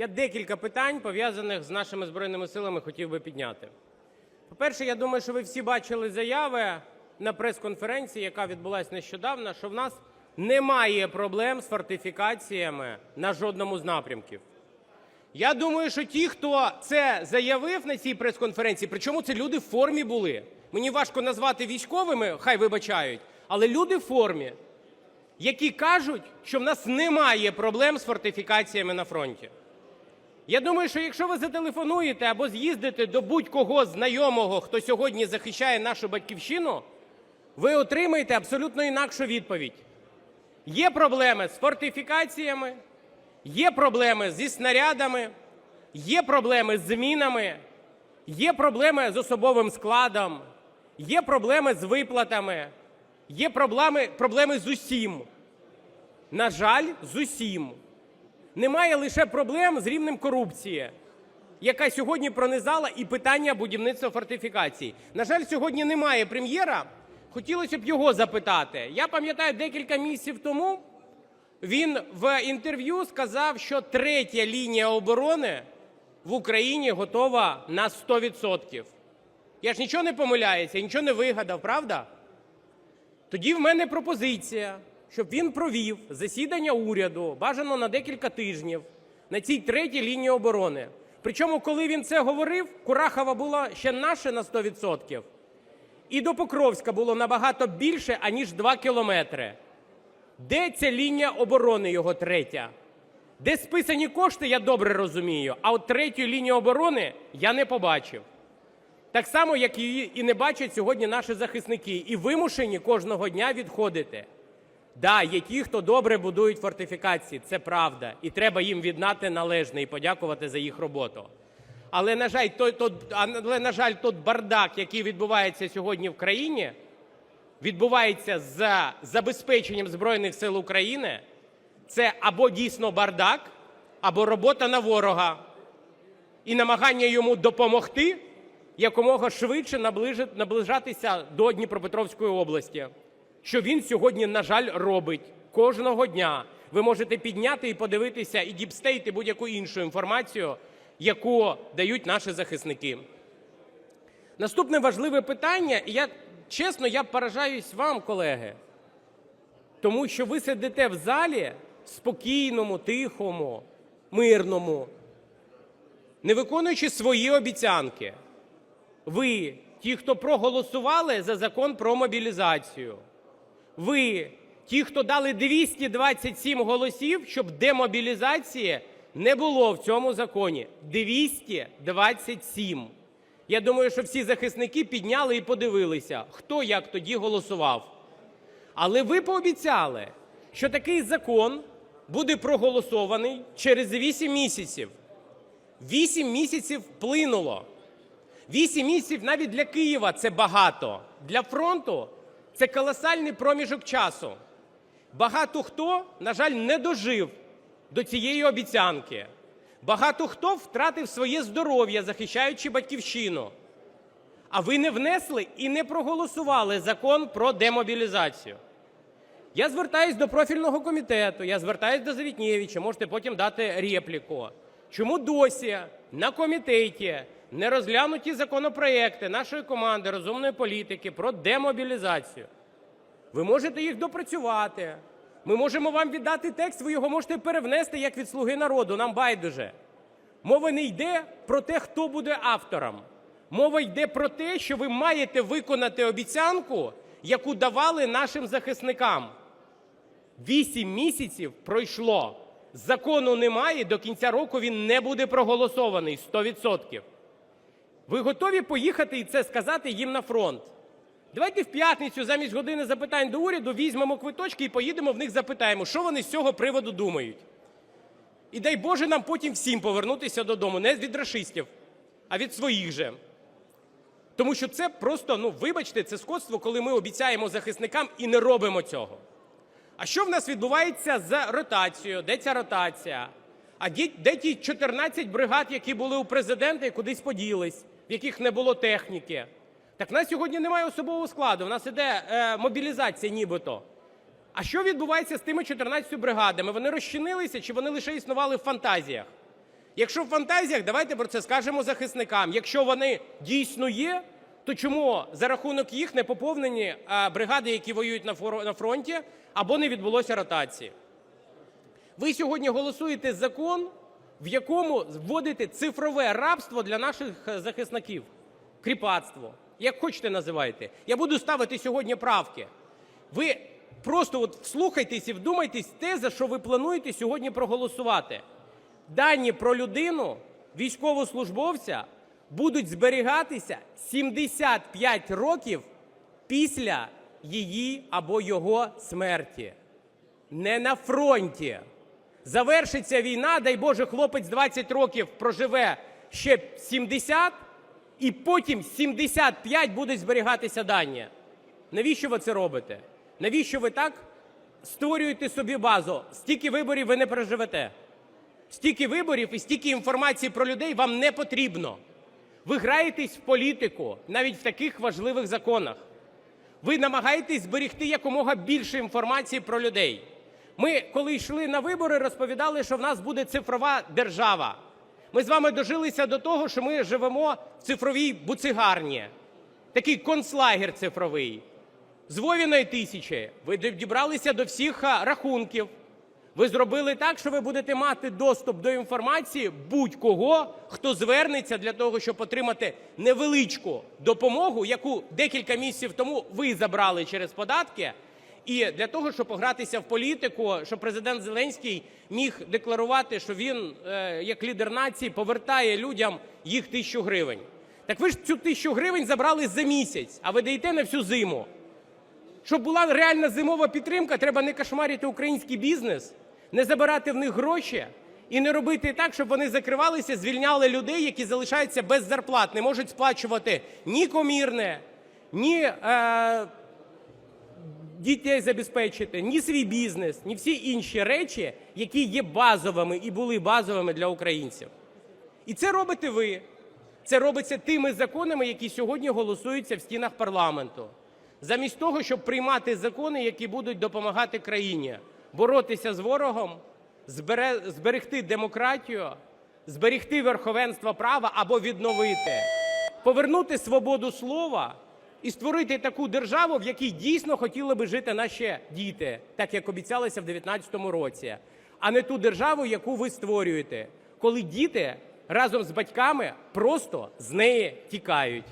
Я декілька питань, пов'язаних з нашими Збройними Силами, хотів би підняти. По-перше, я думаю, що ви всі бачили заяви на прес-конференції, яка відбулася нещодавно, що в нас немає проблем з фортифікаціями на жодному з напрямків. Я думаю, що ті, хто це заявив на цій прес-конференції, причому це люди в формі були. Мені важко назвати військовими, хай вибачають, але люди в формі, які кажуть, що в нас немає проблем з фортифікаціями на фронті. Я думаю, що якщо ви зателефонуєте або з'їздите до будь-кого знайомого, хто сьогодні захищає нашу батьківщину, ви отримаєте абсолютно інакшу відповідь. Є проблеми з фортифікаціями, є проблеми зі снарядами, є проблеми з мінами, є проблеми з особовим складом, є проблеми з виплатами, є проблеми, проблеми з усім. На жаль, з усім. Немає лише проблем з рівнем корупції, яка сьогодні пронизала і питання будівництва фортифікацій. На жаль, сьогодні немає прем'єра. Хотілося б його запитати. Я пам'ятаю, декілька місяців тому він в інтерв'ю сказав, що третя лінія оборони в Україні готова на 100%. Я ж нічого не помиляюся, нічого не вигадав, правда? Тоді в мене пропозиція, щоб він провів засідання уряду, бажано на декілька тижнів, на цій третій лінії оборони. Причому, коли він це говорив, Курахова була ще наше на 100%, і до Покровська було набагато більше, аніж 2 кілометри. Де ця лінія оборони його третя? Де списані кошти, я добре розумію, а от третю лінію оборони я не побачив. Так само, як її і не бачать сьогодні наші захисники, і вимушені кожного дня відходити. Да, є ті, хто добре будують фортифікації, це правда, і треба їм віддати належне і подякувати за їх роботу. Але на жаль, той, той, але, на жаль, той бардак, який відбувається сьогодні в країні, відбувається з забезпеченням Збройних сил України, це або дійсно бардак, або робота на ворога і намагання йому допомогти якомога швидше наближатися до Дніпропетровської області, що він сьогодні, на жаль, робить кожного дня. Ви можете підняти і подивитися і діпстейт, і будь-яку іншу інформацію, яку дають наші захисники. Наступне важливе питання, і я чесно, я поражаюсь вам, колеги, тому що ви сидите в залі спокійному, тихому, мирному, не виконуючи свої обіцянки. Ви, ті, хто проголосували за закон про мобілізацію, ви, ті, хто дали 227 голосів, щоб демобілізації не було в цьому законі. 227. Я думаю, що всі захисники підняли і подивилися, хто як тоді голосував. Але ви пообіцяли, що такий закон буде проголосований через 8 місяців. 8 місяців вплинуло. Вісім місяців навіть для Києва це багато. Для фронту це колосальний проміжок часу. Багато хто, на жаль, не дожив до цієї обіцянки. Багато хто втратив своє здоров'я, захищаючи батьківщину. А ви не внесли і не проголосували закон про демобілізацію. Я звертаюсь до профільного комітету, я звертаюсь до Завітнєвича, можете потім дати репліку. Чому досі на комітеті не розглянуті законопроекти нашої команди розумної політики про демобілізацію? Ви можете їх допрацювати. Ми можемо вам віддати текст, ви його можете перевнести як від «Слуги народу», нам байдуже. Мова не йде про те, хто буде автором. Мова йде про те, що ви маєте виконати обіцянку, яку давали нашим захисникам. Вісім місяців пройшло. Закону немає, до кінця року він не буде проголосований 100%. Ви готові поїхати і це сказати їм на фронт? Давайте в п'ятницю замість години запитань до уряду візьмемо квиточки і поїдемо в них запитаємо, що вони з цього приводу думають. І дай Боже нам потім всім повернутися додому, не від рашистів, а від своїх же. Тому що це просто, ну вибачте, це скотство, коли ми обіцяємо захисникам і не робимо цього. А що в нас відбувається з ротацією? Де ця ротація? А де ті 14 бригад, які були у президента і кудись поділись, в яких не було техніки? Так в нас сьогодні немає особового складу, в нас іде е, мобілізація нібито. А що відбувається з тими 14 бригадами? Вони розчинилися чи вони лише існували в фантазіях? Якщо в фантазіях, давайте про це скажемо захисникам. Якщо вони дійсно є, то чому за рахунок їх не поповнені а, бригади, які воюють на фронті, або не відбулося ротації? Ви сьогодні голосуєте закон, в якому вводите цифрове рабство для наших е, захисників, кріпацтво, як хочете називайте. Я буду ставити сьогодні правки. Ви просто от вслухайтесь і вдумайтесь те, за що ви плануєте сьогодні проголосувати. Дані про людину, військовослужбовця, будуть зберігатися 75 років після її або його смерті. Не на фронті. Завершиться війна, дай Боже, хлопець 20 років проживе ще 70, і потім 75 будуть зберігатися дані. Навіщо ви це робите? Навіщо ви так створюєте собі базу? Стільки виборів ви не переживете. Стільки виборів і стільки інформації про людей вам не потрібно. Ви граєтесь в політику навіть в таких важливих законах. Ви намагаєтесь зберегти якомога більше інформації про людей. Ми, коли йшли на вибори, розповідали, що в нас буде цифрова держава. Ми з вами дожилися до того, що ми живемо в цифровій буцигарні, такий концлагер цифровий. З Вовіної тисячі ви дібралися до всіх рахунків. Ви зробили так, що ви будете мати доступ до інформації будь-кого, хто звернеться для того, щоб отримати невеличку допомогу, яку декілька місяців тому ви забрали через податки, і для того, щоб погратися в політику, щоб президент Зеленський міг декларувати, що він, е, як лідер нації, повертає людям їх тисячу гривень. Так ви ж цю тисячу гривень забрали за місяць, а ви даєте на всю зиму. Щоб була реальна зимова підтримка, треба не кошмарити український бізнес, не забирати в них гроші і не робити так, щоб вони закривалися, звільняли людей, які залишаються без зарплат, не можуть сплачувати ні комірне, ні е, дітей забезпечити, ні свій бізнес, ні всі інші речі, які є базовими і були базовими для українців. І це робите ви. Це робиться тими законами, які сьогодні голосуються в стінах парламенту. Замість того, щоб приймати закони, які будуть допомагати країні боротися з ворогом, зберегти демократію, зберегти верховенство права або відновити, повернути свободу слова і створити таку державу, в якій дійсно хотіли би жити наші діти, так як обіцялися в 2019 році, а не ту державу, яку ви створюєте, коли діти разом з батьками просто з неї тікають.